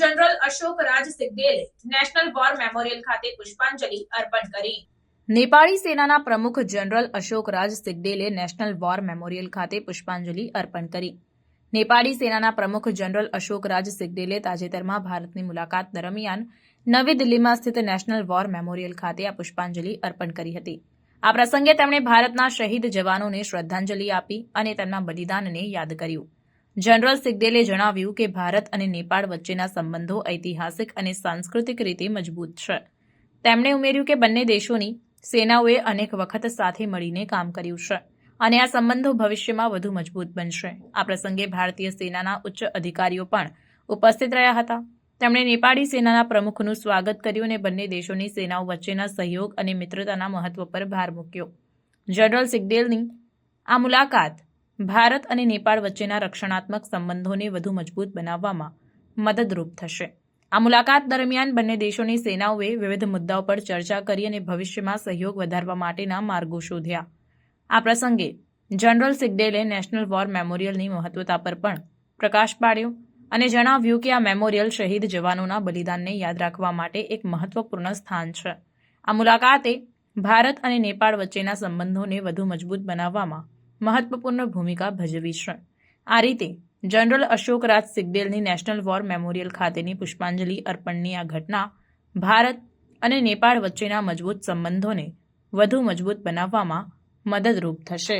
General Ashok Raj સિગ્દેલે national war memorial ખાતે પુષ્પાંજલિ અર્પણ કરી. નેપાળી સેનાના પ્રમુખ જનરલ અશોક રાજ સિગ્દેલે નેશનલ વોર મેમોરિયલ ખાતે પુષ્પાંજલિ અર્પણ કરી. નેપાળી સેનાના પ્રમુખ જનરલ અશોક રાજ સિગ્દેલે તાજેતરમાં ભારતની મુલાકાત દરમિયાન નવી દિલ્હીમાં સ્થિત નેશનલ વોર મેમોરિયલ ખાતે આ પુષ્પાંજલિ અર્પણ કરી હતી. આ પ્રસંગે તેમણે ભારતના શહીદ જવાનોને શ્રદ્ધાંજલિ આપી અને તેમના બલિદાનને યાદ કર્યું. જનરલ સિગ્દેલે જણાવ્યું કે ભારત અને નેપાળ વચ્ચેના સંબંધો ઐતિહાસિક અને સાંસ્કૃતિક રીતે મજબૂત છે. તેમણે ઉમેર્યું કે બંને દેશોની સેનાઓએ અનેક વખત સાથે મળીને કામ કર્યું છે અને આ સંબંધો ભવિષ્યમાં વધુ મજબૂત બનશે. આ પ્રસંગે ભારતીય સેનાના ઉચ્ચ અધિકારીઓ પણ ઉપસ્થિત રહ્યા હતા. તેમણે નેપાળી સેનાના પ્રમુખનું સ્વાગત કર્યું અને બંને દેશોની સેનાઓ વચ્ચેના સહયોગ અને મિત્રતાના મહત્વ પર ભાર મૂક્યો. જનરલ સિગ્દેલની આ મુલાકાત ભારત અને નેપાળ વચ્ચેના રક્ષણાત્મક સંબંધોને વધુ મજબૂત બનાવવામાં મદદરૂપ થશે. આ મુલાકાત દરમિયાન બંને દેશોની સેનાઓએ વિવિધ મુદ્દાઓ પર ચર્ચા કરી અને ભવિષ્યમાં સહયોગ વધારવા માટેના માર્ગો શોધ્યા. આ પ્રસંગે જનરલ સિગ્ડેલે નેશનલ વોર મેમોરિયલની મહત્વતા પર પણ પ્રકાશ પાડ્યો અને જણાવ્યું કે આ મેમોરિયલ શહીદ જવાનોના બલિદાનને યાદ રાખવા માટે એક મહત્વપૂર્ણ સ્થાન છે. આ મુલાકાતે ભારત અને નેપાળ વચ્ચેના સંબંધોને વધુ મજબૂત બનાવવામાં મહત્વપૂર્ણ ભૂમિકા ભજવી છે. આ રીતે જનરલ અશોક રાજ સિગદેલની નેશનલ વોર મેમોરિયલ ખાતેની પુષ્પાંજલિ અર્પણની આ ઘટના ભારત અને નેપાળ વચ્ચેના મજબૂત સંબંધોને વધુ મજબૂત બનાવવામાં મદદરૂપ થશે.